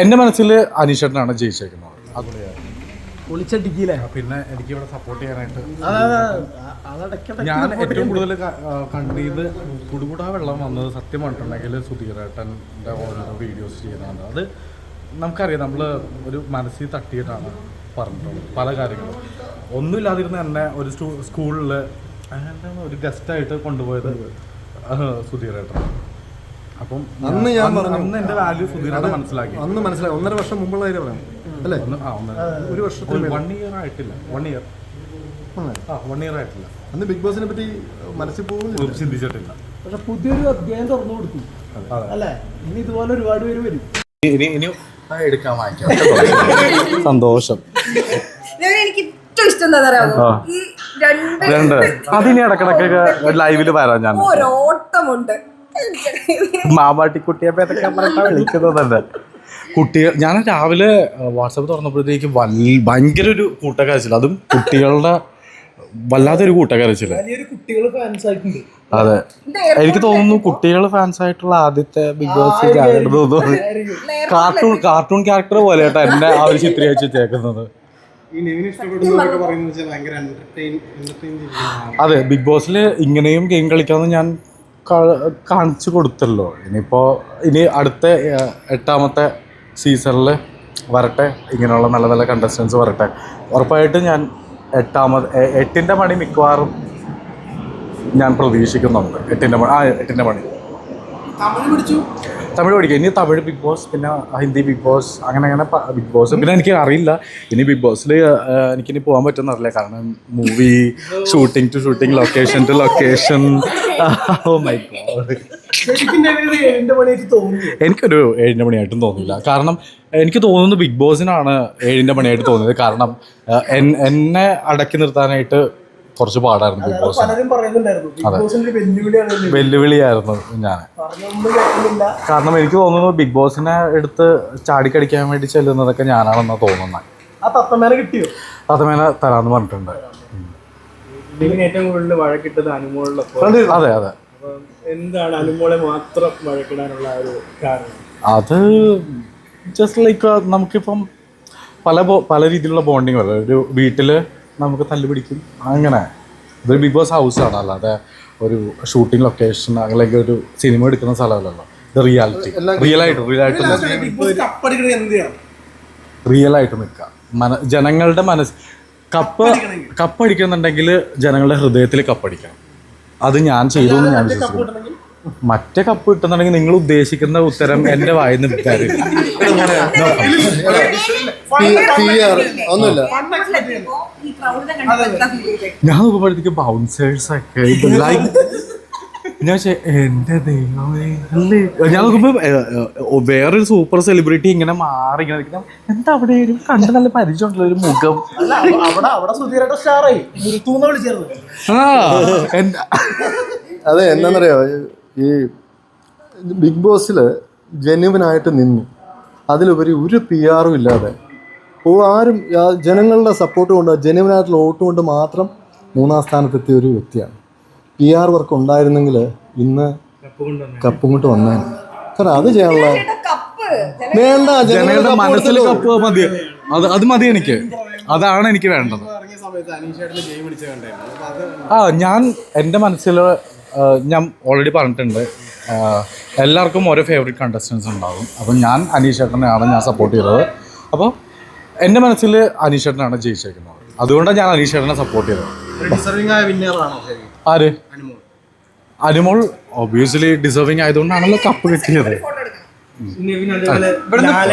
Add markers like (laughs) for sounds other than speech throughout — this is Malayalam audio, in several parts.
എന്റെ മനസ്സിൽ അനീഷേട്ടനാണ് ജയിച്ചേക്കുന്നത്. അതുകൊണ്ടാണ് പിന്നെ എനിക്ക് ഇവിടെ സപ്പോർട്ട് ചെയ്യാനായിട്ട് ഞാൻ ഏറ്റവും കൂടുതൽ കണ്ടത് കുടുകുടാ വെള്ളം വന്നത് സത്യം പറഞ്ഞിട്ടുണ്ടെങ്കിൽ സുധീരേട്ടന്റെ ഓരോ വീഡിയോസ് ചെയ്യുന്നുണ്ട് അത് നമുക്കറിയാം നമ്മൾ ഒരു മനസ്സിൽ തട്ടിയിട്ടാണ് പറഞ്ഞിട്ടുള്ളത് പല കാര്യങ്ങളും. ഒന്നുമില്ലാതിരുന്ന തന്നെ ഒരു സ്കൂളിൽ ഒരു ഗസ്റ്റായിട്ട് കൊണ്ടുപോയത് സുധീറേട്ടൻ അപ്പം അന്ന് ഞാൻ പറഞ്ഞു. അന്ന് എന്റെ വാല്യൂ സുധീറേട്ടൻ മനസ്സിലാക്കി. അന്ന് മനസ്സിലായി. ഒന്നര വർഷം മുമ്പുള്ള കാര്യം പറയാം. അല്ലേ? ഒരു വർഷത്തിൽ വൺ ഇയർ ആയിട്ടില്ല. വൺ ഇയർ വൺ ഇയർ ആയിട്ടില്ല. അന്ന് ബിഗ് ബോസിനെ പറ്റി മനസ്സിൽ പോകുന്നില്ല. ചിന്തിച്ചിട്ടില്ല. പക്ഷെ പുതിയൊരു അധ്യായം തുറന്നു കൊടുത്തു. അല്ലേ? ഇനി ഇതുപോലെ ഒരുപാട് പേര് വരും. ഇനി ഇനി എടുക്കാൻ വാങ്ങിക്കാം. സന്തോഷം. എനിക്ക് ഏറ്റവും ഇഷ്ടം എന്താ പറയാ ഈ രണ്ട് അതിനി ഇടക്കിടക്കൊക്കെ ലൈവിൽ വരാം ഞാൻ. ഒരോട്ടമുണ്ട് (laughs) മാമാട്ടിക്കുട്ടിയെ പേരൊക്കെ വിളിക്കുന്നത് കുട്ടികൾ ഞാൻ രാവിലെ വാട്സപ്പ് തുറന്നപ്പോഴത്തേക്ക് വല്ല ഭയങ്കര ഒരു കൂട്ടക്കരച്ചില്ല. അതും കുട്ടികളുടെ വല്ലാത്തൊരു കൂട്ടക്കരച്ചില്ല. ആയിട്ടുണ്ട്. അതെ. എനിക്ക് തോന്നുന്നു കുട്ടികൾ ഫാൻസ് ആയിട്ടുള്ള ആദ്യത്തെ ബിഗ് ബോസ് തോന്നുന്നു. കാർട്ടൂൺ കാർട്ടൂൺ ക്യാരക്ടർ പോലെ കേട്ടോ എന്നെ ആ ഒരു ചിത്രീകരിച്ച് വെച്ചേക്കുന്നത് അതെ ബിഗ് ബോസിൽ ഇങ്ങനെയും ഗെയിം കളിക്കാമെന്ന് ഞാൻ കാണിച്ചു കൊടുത്തല്ലോ. ഇനിയിപ്പോൾ ഇനി അടുത്ത എട്ടാമത്തെ സീസണിൽ വരട്ടെ. ഇങ്ങനെയുള്ള നല്ല നല്ല കണ്ടസ്റ്റൻസ് വരട്ടെ. ഉറപ്പായിട്ടും ഞാൻ എട്ടാമത് എട്ടിന്റെ മണി മിക്കവാറും ഞാൻ പ്രതീക്ഷിക്കുന്നുണ്ട്. എട്ടിന്റെ മണി ആ എട്ടിന്റെ മണി. പിടിച്ചു. തമിഴ് പഠിക്കുക ഇനി തമിഴ് ബിഗ് ബോസ് പിന്നെ ഹിന്ദി ബിഗ് ബോസ് അങ്ങനെ അങ്ങനെ ബിഗ് ബോസ്. പിന്നെ എനിക്ക് അറിയില്ല. ഇനി ബിഗ് ബോസിൽ എനിക്കിനി പോകാൻ പറ്റുമെന്ന് അറിയില്ല കാരണം movie shooting to shooting location to location oh my god എനിക്കൊരു ഏഴിന്റെ മണിയായിട്ടും തോന്നില്ല കാരണം എനിക്ക് തോന്നുന്നു ബിഗ് ബോസിനാണ് ഏഴിന്റെ മണിയായിട്ട് തോന്നിയത്. കാരണം എന്നെ അടക്കി നിർത്താനായിട്ട് കുറച്ച് പാടായിരുന്നു ബിഗ് ബോസ്. വെല്ലുവിളിയായിരുന്നു ഞാൻ. കാരണം എനിക്ക് തോന്നുന്നു ബിഗ് ബോസിനെ എടുത്ത് ചാടിക്കടിക്കാൻ വേണ്ടി ചെല്ലുന്നതൊക്കെ ഞാനാണെന്നാണ് തോന്നുന്നത് തത്തമേന തരാന്ന് പറഞ്ഞിട്ടുണ്ട്. ഇതിന് ഏറ്റവും കൂടുതൽ വഴക്കിട്ടത് അനുമോളിലൊപ്പം. അതെ അതെ എന്താണ് അനുമോളെ മാത്രം വഴക്കിടാനുള്ള ആ ഒരു കാരണം? അത് ജസ്റ്റ് ലൈക്ക് നമുക്കിപ്പം പല പല രീതിയിലുള്ള ബോണ്ടിങ് വരും ഒരു വീട്ടിൽ നമുക്ക് തല്ലുപിടിക്കും അങ്ങനെ. ഇതൊരു ബിഗ് ബോസ് ഹൗസാണ് അല്ലാതെ ഒരു ഷൂട്ടിംഗ് ലൊക്കേഷൻ അല്ലെങ്കിൽ ഒരു സിനിമ എടുക്കുന്ന സ്ഥലമല്ലല്ലോ. ഇത് റിയാലിറ്റി റിയൽ ആയിട്ട് റിയൽ ആയിട്ട് റിയൽ ആയിട്ട് നിൽക്കുക മന ജനങ്ങളുടെ മനസ്സ് കപ്പ് കപ്പടിക്കുന്നുണ്ടെങ്കിൽ ജനങ്ങളുടെ ഹൃദയത്തിൽ കപ്പടിക്കണം. അത് ഞാൻ ചെയ്തു എന്ന് ഞാൻ വിശ്വസിക്കുന്നു. മറ്റേ കപ്പ് കിട്ടുന്നുണ്ടെങ്കിൽ നിങ്ങൾ ഉദ്ദേശിക്കുന്ന ഉത്തരം എന്റെ വായിന്ന് നിന്ന് ഒന്നുമില്ല. ഞാൻ നോക്കുമ്പോഴത്തേക്ക് ബൗൺസേഴ്സ് ഒക്കെ. ലൈക്ക് ഞാൻ ചെ- എന്റെ ദൈവമേ. അല്ലേ? ഞാൻ നോക്കുമ്പോ ഏ, ഏ, വേറൊരു സൂപ്പർ സെലിബ്രിറ്റി ഇങ്ങനെ മാറി ഇങ്ങനെ നിൽക്കുന്ന എന്താ അവിടെ? ഒരു കണ്ട് നല്ല പരിചയമുള്ള ഒരു മുഖം. ആ (laughs) എന്താ അതെ എന്താണെന്നറിയോ ഈ ബിഗ് ബോസിൽ ജെന്യുവിനായിട്ട് നിന്നു. അതിലുപരി ഒരു പി ആറും ഇല്ലാതെ. ആരും ജനങ്ങളുടെ സപ്പോർട്ട് കൊണ്ട് ജനുവനായിട്ടുള്ള വോട്ട് കൊണ്ട് മാത്രം മൂന്നാം സ്ഥാനത്തെത്തിയ ഒരു വ്യക്തിയാണ്. പി ആർ വർക്ക് ഉണ്ടായിരുന്നെങ്കിൽ ഇന്ന് കപ്പും കൊണ്ട് വന്നേ കാരണം അത് ചെയ്യാനുള്ള കപ്പ്. വേണ്ട ജനങ്ങളുടെ മനസ്സിൽ കപ്പ് മതി. അത് അത് മതി എനിക്ക്. അതാണ് എനിക്ക് വേണ്ടത്. ആ ഞാൻ എന്റെ മനസ്സിൽ ഞാൻ ഓൾറെഡി പറഞ്ഞിട്ടുണ്ട്. എല്ലാവർക്കും ഓരോ ഫേവറേറ്റ് കണ്ടസ്റ്റൻസ് ഉണ്ടാകും. അപ്പം ഞാൻ അനീഷ് ചേട്ടനെയാണ് ഞാൻ സപ്പോർട്ട് ചെയ്തത്. അപ്പോൾ എന്റെ മനസ്സിൽ അനീഷേട്ടനാണ് ജയിച്ചേക്കുന്നത്. അതുകൊണ്ടാണ് ഞാൻ അനീഷേട്ടനെ സപ്പോർട്ട് ചെയ്തത്. ആര്? അനുമോൾ. ഒബിയസ്ലി ഒബ്വിയസ്ലി ഡിസേർവിങ് ആയതുകൊണ്ടാണല്ലോ കപ്പ് കിട്ടിയത്.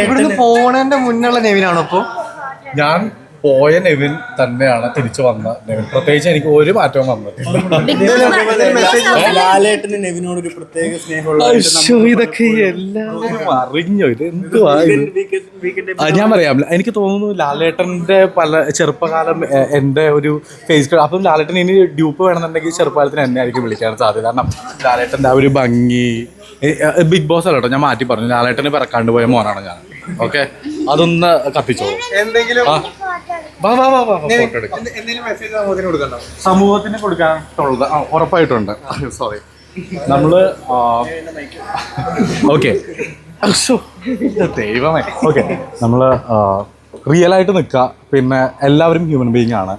ഇവിടുന്ന് പോണേന്റെ മുന്നുള്ള നെവിനാണോ ഇപ്പോൾ ഞാൻ പോയ നെവിൻ തന്നെയാണ് തിരിച്ചു വന്ന നെവിൻ. പ്രത്യേകിച്ച് എനിക്ക് ഒരു മാറ്റവും വന്നിട്ടില്ല. ലാലേട്ടന് നെവിനോട് ഒരു പ്രത്യേക സ്നേഹമുള്ള അയ്യോ, ഇതൊക്കെ എല്ലാവരും അറിഞ്ഞോ? ഇത് എന്തുവാ ഞാൻ പറയാം. എനിക്ക് തോന്നുന്നു ലാലേട്ടന്റെ പല ചെറുപ്പകാലം എന്റെ എന്റെ ഒരു ഫേസ് അപ്പം ലാലേട്ടൻ ഇനി ഡ്യൂപ്പ് വേണമെന്നുണ്ടെങ്കിൽ ചെറുപ്പകാലത്തിന് എന്നെ ആയിരിക്കും വിളിക്കാൻ സാധ്യത. കാരണം ലാലേട്ടന്റെ ആ ഒരു ഭംഗി ബിഗ് ബോസ് അല്ല കേട്ടോ ഞാൻ മാറ്റി പറഞ്ഞു. ലാലേട്ടനെ പിറക്കാണ്ട് പോയ മോനാണ് ഞാൻ. ഓക്കെ? അതൊന്ന് കത്തിച്ചോളൂ. എന്തെങ്കിലും. വാ വാ വാ വാ ഫോട്ടോ എടുക്കാം. എന്തെങ്കിലും മെസ്സേജ് സമൂഹത്തിന് കൊടുക്കാനുള്ളത് ആ ഉറപ്പായിട്ടുണ്ട്. (laughs) സോറി നമ്മൾ ഓക്കെ ദൈവമേ. ഓക്കെ നമ്മൾ റിയൽ ആയിട്ട് നിൽക്കുക. പിന്നെ എല്ലാവരും ഹ്യൂമൻ ബീങ് ആണ്.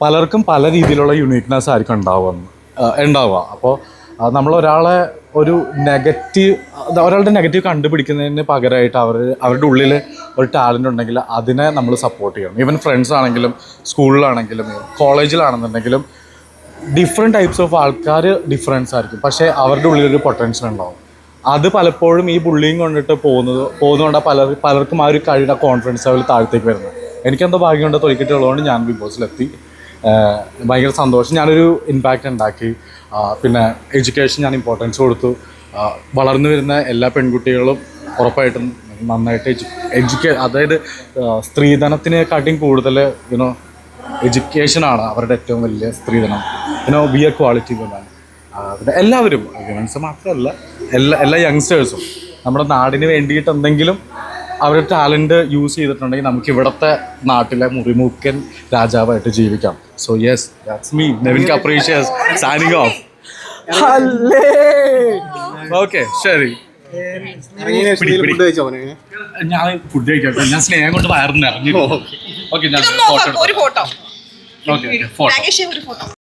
പലർക്കും പല രീതിയിലുള്ള യുണീക്നെസ് ആയിരിക്കും ഉണ്ടാവുക ഉണ്ടാവുക. അപ്പോൾ നമ്മൾ ഒരാളെ ഒരു നെഗറ്റീവ് ഒരാളുടെ നെഗറ്റീവ് കണ്ടുപിടിക്കുന്നതിന് പകരമായിട്ട് അവർ അവരുടെ ഉള്ളിൽ ഒരു ടാലന്റ് ഉണ്ടെങ്കിൽ അതിനെ നമ്മൾ സപ്പോർട്ട് ചെയ്യണം. ഈവൻ ഫ്രണ്ട്സ് ആണെങ്കിലും സ്കൂളിലാണെങ്കിലും കോളേജിലാണെന്നുണ്ടെങ്കിലും ഡിഫറെന്റ് ടൈപ്സ് ഓഫ് ആൾക്കാർ ഡിഫറൻസ് ആയിരിക്കും. പക്ഷേ അവരുടെ ഉള്ളിലൊരു പൊട്ടൻഷ്യൽ ഉണ്ടാവും. അത് പലപ്പോഴും ഈ ബുള്ളിയും കൊണ്ടിട്ട് പോകുന്നത് പോകുന്നതുകൊണ്ടാണ് പല പലർക്കും ആ ഒരു കഴിയുടെ കോൺഫിഡൻസ് ലെവൽ താഴത്തേക്ക് വരുന്നത്. എനിക്കെന്തോ ഭാഗ്യം കൊണ്ട് തൊഴിക്കിട്ടുള്ളതുകൊണ്ട് ഞാൻ ബിഗ് ബോസിലെത്തി ഭയങ്കര സന്തോഷം. ഞാനൊരു ഇമ്പാക്റ്റ് ഉണ്ടാക്കി. പിന്നെ എഡ്യൂക്കേഷൻ ഞാൻ ഇമ്പോർട്ടൻസ് കൊടുത്തു. വളർന്നു വരുന്ന എല്ലാ പെൺകുട്ടികളും ഉറപ്പായിട്ടും നന്നായിട്ട് എഡ്യു എഡ്യൂക്കേ അതായത് സ്ത്രീധനത്തിനെക്കാട്ടിയും കൂടുതൽ യുനോ എഡ്യൂക്കേഷനാണ് അവരുടെ ഏറ്റവും വലിയ സ്ത്രീധനം. യുനോ ബി എ ക്വാളിറ്റി എന്നാണ് പിന്നെ എല്ലാവരും വിമൻസ് മാത്രമല്ല എല്ലാ എല്ലാ യങ്സ്റ്റേഴ്സും നമ്മുടെ നാടിന് വേണ്ടിയിട്ട് എന്തെങ്കിലും അവരുടെ ടാലന്റ് യൂസ് ചെയ്തിട്ടുണ്ടെങ്കിൽ നമുക്ക് ഇവിടുത്തെ നാട്ടിലെ മുറിമുക്കൻ രാജാവായിട്ട് ജീവിക്കാം. So yes that's me Nevin capricious signing off okay ശരി. ഞാൻ ഫുഡ് കഴിക്കട്ടെ. ഞാൻ സ്നേഹം കൊണ്ട് വയറിന് ഇറങ്ങി ഓക്കെ ഞാൻ ഫോട്ടോ ഒരു ഫോട്ടോ ഓക്കെ ഫോട്ടോ